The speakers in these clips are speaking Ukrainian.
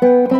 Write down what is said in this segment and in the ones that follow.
Пішли з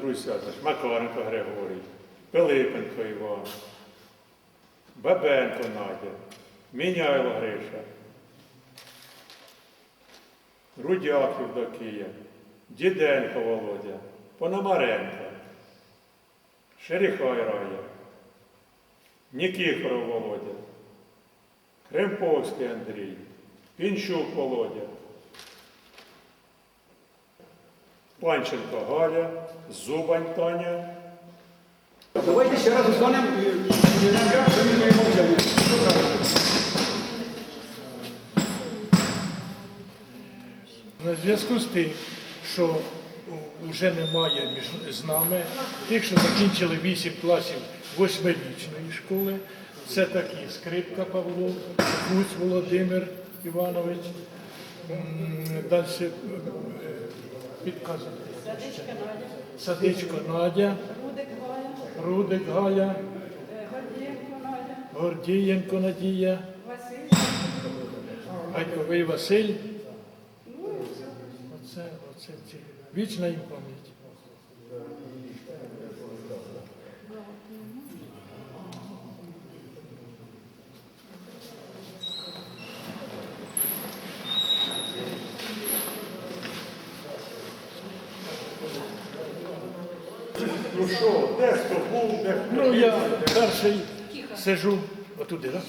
друзі, Макаренко Григорій, Пилипенко Іван, Бабенко Надя, Міняйло Гриша, Рудяк Євдокія, Діденко Володя, Пономаренко, Шеріхай Рая, Нікіфоров Володя, Кремповський Андрій, Пінчук Володя, Панченко Галя, Зубань Таня, Давайте ще раз устанемо і замінуємо взяли. На зв'язку з тим, що вже немає між з нами тих, що закінчили 8 класів восьмирічної школи, це такі Скрипка Павло, Гуць Володимир Іванович, далі підказує. Садичко Надя, Рудик Галя, Гордієнко Надія, Гайковий Василь. Оце, оце ці. Вічна їм пам'ять. Ну що, де хто був, де хто Ну, я перший сижу отуди, так?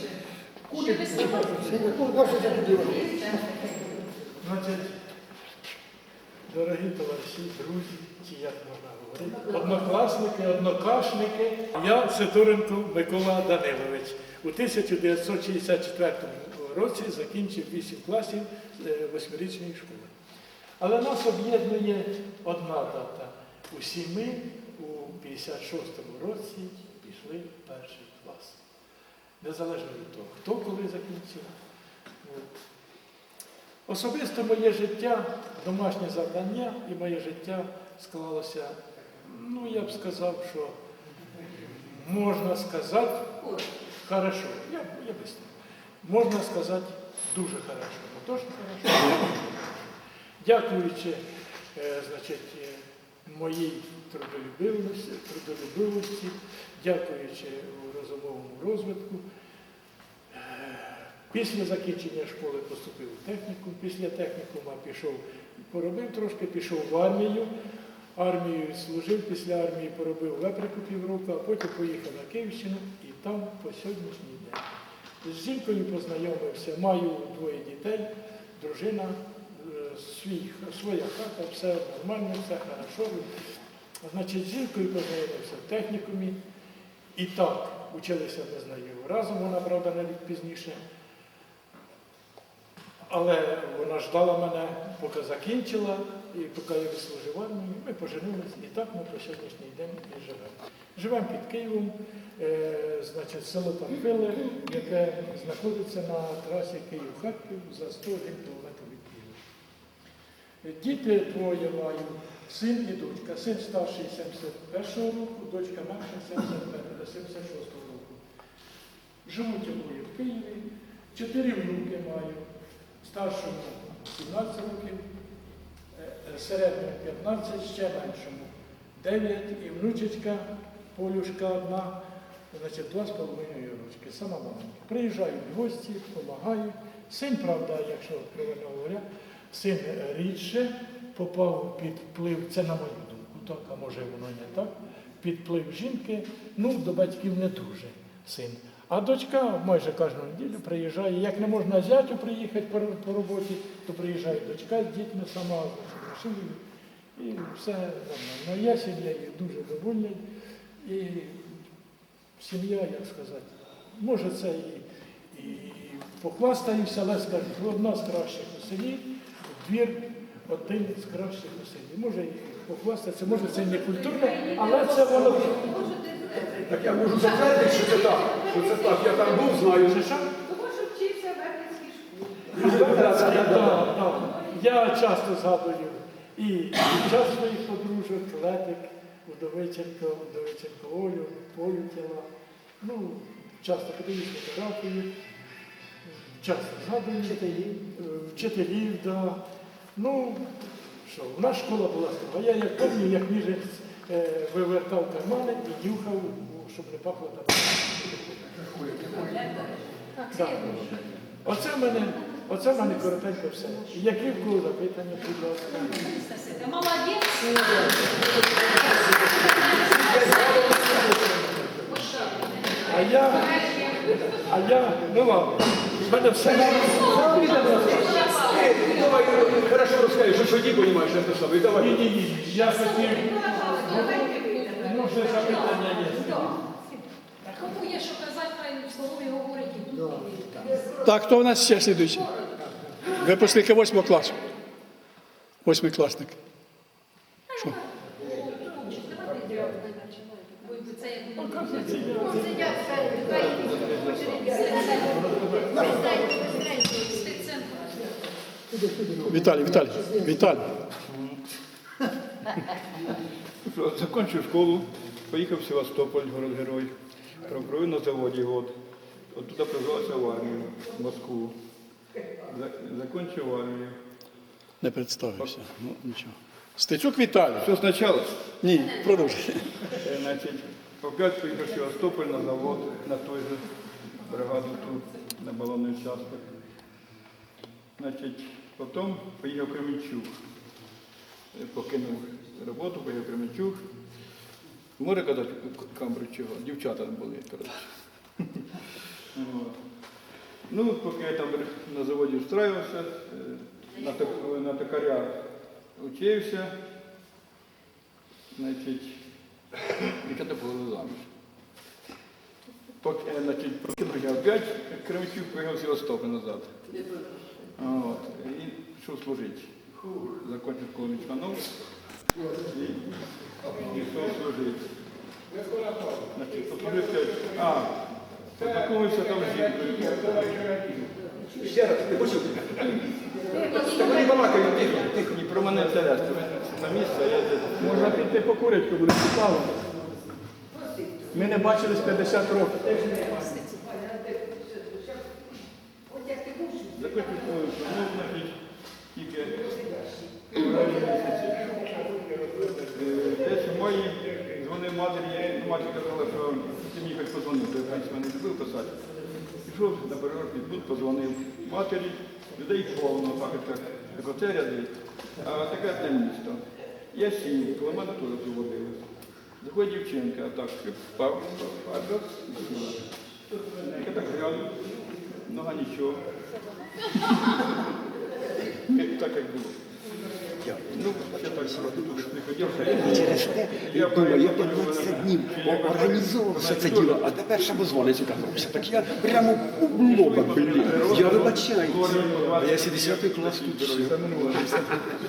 Значить, дорогі товариші, друзі, чи як можна говорити, однокласники, однокашники, я Сидоренко Микола Данилович. У 1964 році закінчив 8 класів е, восьмирічної школи. Але нас об'єднує одна дата. Усі ми у 56-му році пішли в перший клас. Незалежно від того, хто коли закінчив. От. Особисто моє життя, домашнє завдання і моє життя склалося, ну я б сказав, що можна сказати, хорошо, я, я висновлю. Можна сказати дуже хорошо. Не то, що хорошо. Дякуючи е, значить, е, моїй трудолюбивості, трудолюбивості, дякуючи розумовому розвитку, Після закінчення школи поступив у технікум, після технікума пішов, поробив трошки, пішов в армію. Армію служив, після армії поробив Леприку півроку, а потім поїхав на Київщину і там по сьогоднішній день. З жінкою познайомився, маю двоє дітей, дружина, е, свій, своя хата, все нормально, все хорошо. Значить, з жінкою познайомився в технікумі. І так, училися ми з нею разом, вона, правда, на рік пізніше. Але вона ждала мене, поки закінчила, і поки я відслужив армію, ми поженилися, і так ми по сьогоднішній день і живемо. Живемо під Києвом, е, значить, село Панфили, яке знаходиться на трасі Київ-Харків за 101 км. Діти троє маю, син і дочка. Син старший 71-го року, дочка менша 76-го року. Живуть обоє в Києві. Чотири внуки маю. Старшому 17 років, е, середньому 15, ще меншому 9 і внучечка Полюшка одна, значить, два з половиною рочки, сама маленька. Приїжджають в гості, допомагають. Син, правда, якщо откровенно говоря, син рідше попав під вплив, це на мою думку, так, а може воно не так, під вплив жінки, ну, до батьків не дуже син. А дочка майже кожну неділю приїжджає. Як не можна зятю приїхати по, роботі, то приїжджає дочка з дітьми сама з. І все нормально. Я сім'єю дуже довольний. І сім'я, як сказати, може це і, і похвастаюся, але скажу, одна з кращих у селі, двір один з кращих у селі. Може і похвастатися, може це не культурно, але це воно. Так я можу затвердити, що це так. Що це так. Я там був, знаю. Що, що? Тому що вчився в Епінській школі. Я часто згадую і час своїх подружок, Летик, Удовиченко, Удовиченко Олю, Полю тіла. Ну, часто подивлюсь фотографії, часто згадую вчителів, вчителів, да. Ну, що, в нас школа була строга. Я як пам'ятаю, як ніжець е, вивертав кармани і нюхав, щоб не пахло там. Так. Оце в мене, оце в мене коротенько все. Які в кого запитання, будь ласка. Молодець. А я, а я, ну ладно, в мене все. Е, Давай, хорошо тоді розумієш, що це саме. Ні, Давай. ні, ні, я хотів, ну, вже запитання є. Кому є що казати, хай в слові говорить. Так, хто у нас ще слідуючий? Випускники восьмого класу. Восьмикласник. Що? Це як Віталій, Віталій, Віталій. Що, Закончив школу, поїхав в Севастополь, город герой, проброю на заводі год. Оттуда призвався в армію, в Москву. За- Закончив армію. Не представився. Ну, нічого. Стецюк Віталій. Все спочатку, Ні, продовжуй. значить, опять поїхав в Севастополь на завод, на той же бригаду тут, на балонний участок. Значить, потім поїхав в Кременчуг. Е, Покинув роботу, поїхав в Кременчуг. Може казати Камбридж чого? Дівчата були, коротше. Ну, поки я там на заводі встраювався, е, на, ток- на токаря учився, значить, дівчата були заміж. Поки, значить, покинув я опять Кременчук, поїхав в Севастополь назад. От. І пішов служити. Закончив школу мічманов і пішов служити. Значить, послужив п'ять. А, там з жінкою. Ще раз, ти почув? Та вони балакають, тихо, тихо. І про мене це лясти. На місце, я десь. Можна піти покурити, буде цікаво. Ми не бачились 50 років. Закончив школу мічманов, значить, тільки в районі. Е, Десь мої дзвонив матері, мати казала, що ти мені хоч позвонив, я в не любив писати. Пішов на переробний тут, позвонив матері, людей повно, так так, оце ряди, а таке те місто. Я сів, коло мене теж заводилось. Заходить дівчинка, так, впав, а раз, і сіла. Я так гляну, нога нічого. Як було. Ну, я так сроду тут не ходив. Я думаю, я 15 днів організовував все це діло, а тепер самозванець оказався. Так я прямо у лоба, блін. Я вибачаюся. А я 70 клас тут все.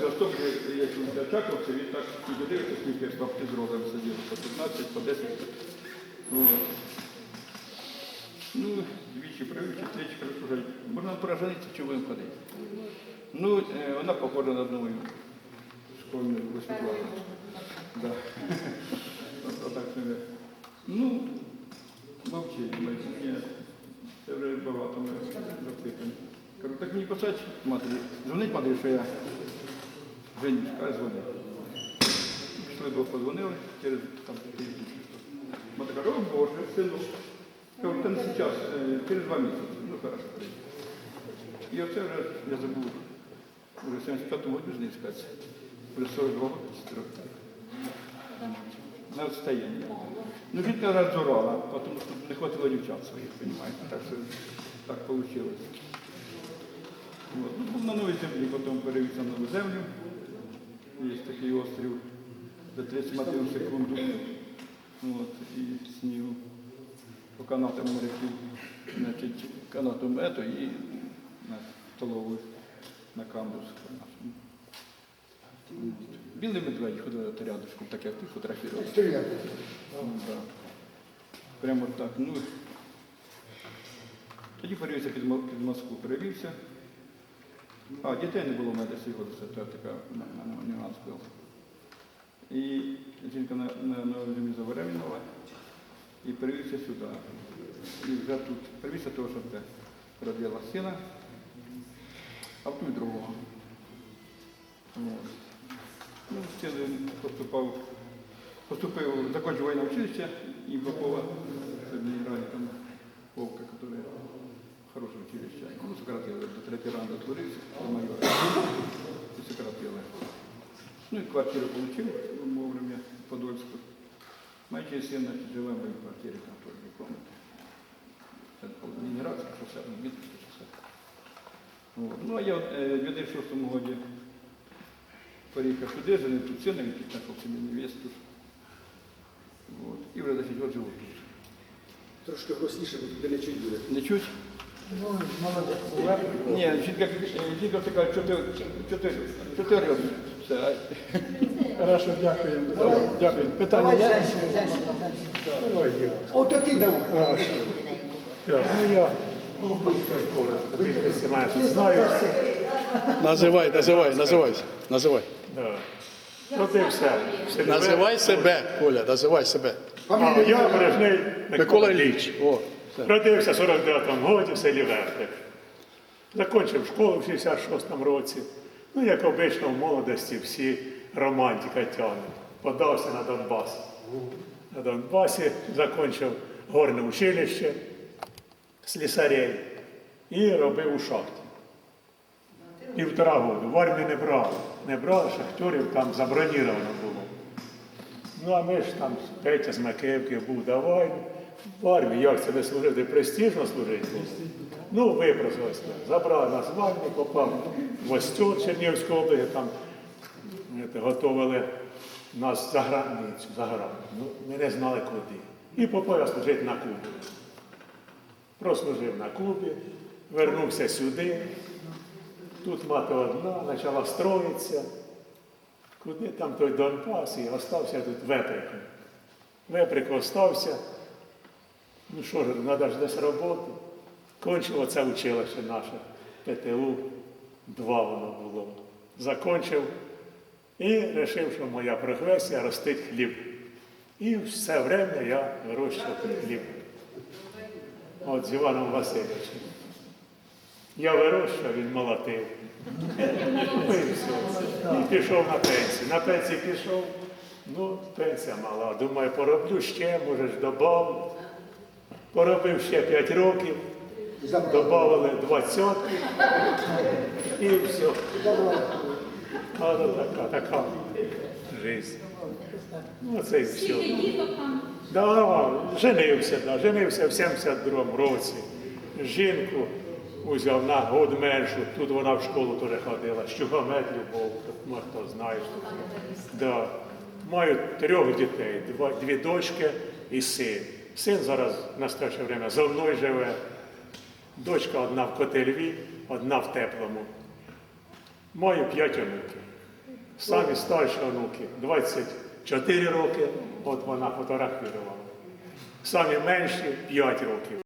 Росток, я чув Чаковці, він так дивився, скільки бабки з розом сиділи, по 15, по 10. Ну, двічі привичі, тричі привичі. Можна поражениться, чи будемо ходити. Ну, е, вона похожа на одну школьну восьмикласницю. Да. Ну, мовчить, це вже багато ми запитаємо. Кажу, так мені писати матері. Дзвонить матері, що я женюсь, каже, дзвони. Пішли, бо подзвонили через там. Мати каже, о Боже, сину. Кажу, та не зараз, е, через два місяці. Ну, хорошо. І оце вже я забув. Уже в 75-му году ж не спець. Вже 42 роки, 4. На відстоянні. Ну, жінка розорала, тому що не хватило дівчат своїх, розумієте. Так що так вийшло. От. Ну, на новій землі, потім перевівся на нову землю. Є такий острів, де 30 метрів секунду. От, і снігу по канатам моряків, значить, канатом ето і на столову на камбус. Білий медведь ходив рядышком, так як ти фотографував. Ну. Прямо так. Ну, тоді перевівся під, під Москву, перевівся. А, дітей не було в мене 10 років, це така нюанс був. І жінка на, на, на забеременіла і перевівся сюди. І вже тут перевівся того, що родила сина, а потім і другого. От. Ну, сили поступав, поступив, закончив воєнне училище і Бакова, це генеральний там Вовка, який хороше училище. Ну, сократили, до третього ранга отворився, до майора. І сократили. Ну и квартиру получил вовремя в Подольску. Майчий сын, значит, живем в моей квартире, там тоже две комнаты. Это Ленинградское шоссе, Дмитровское шоссе. Вот. Ну, а я э, в 2006 году приехал сюда, женил тут сына, ведь нашел себе невесту. Вот. И уже до сих пор живу тут. Трошки голосніше, бо туди не чуть буде. Не чуть? Ні, жінка, е, жінка така, що ти, що ти, що ти робиш? Все. Хорошо, дякуємо. Дякую. Питання є? От а ти давай. Так, Ну я більшості мене тут знаю. Називай, називай, називайся. Називай. Да. Родився в селі Називай себе, Коля, називай себе. А, я Бережний Микола Ілліч. О. Родився в 49-му році в селі Вертик. Закінчив школу в 66-му році. Ну, як обично, в молодості всі романтика тягнуть. Подався на Донбас. На Донбасі закінчив горне училище слісарей і робив у шахті. Півтора року. В армії не брали. Не брали шахтерів, там заброніровано було. Ну а ми ж там Петя з Макеївки був, давай. В армії, як це не служити? Престижно служити. Ну, випросилося. Забрали нас в армію, попав в Остюр Чернігівської області, там готували нас за границю, за границю. Ну, ми не знали куди. І попав я служити на Кубу. Прослужив на Кубі, вернувся сюди. Тут мати одна, почала строїтися. Куди там той Донбас і остався тут веприком. Веприк остався. Ну що ж, треба ж десь роботу. Кончив оце училище наше, ПТУ, два воно було. Закончив і вирішив, що моя професія ростить хліб. І все время я вирощував хліб. От з Іваном Васильовичем. Я вирощував, він молотив. Ну, і пішов на пенсію. На пенсію пішов, ну, пенсія мала. Думаю, пороблю ще, може ж. Поробив ще 5 років, додали 20 і все. А ну, така, така жизнь. Ну, це і все. Скільки діток там? Да, женився, да, женився в 72-му році. Жінку узяв на год меншу, тут вона в школу теж ходила, Щугамет Любов, хто знає. що. Да. Маю трьох дітей, два, дві дочки і син. Син зараз в настояще время зо мною живе. Дочка одна в Котельві, одна в теплому. Маю п'ять онуків. Самі старші онуки 24 роки, от вона фотографувала. Самі менші 5 років.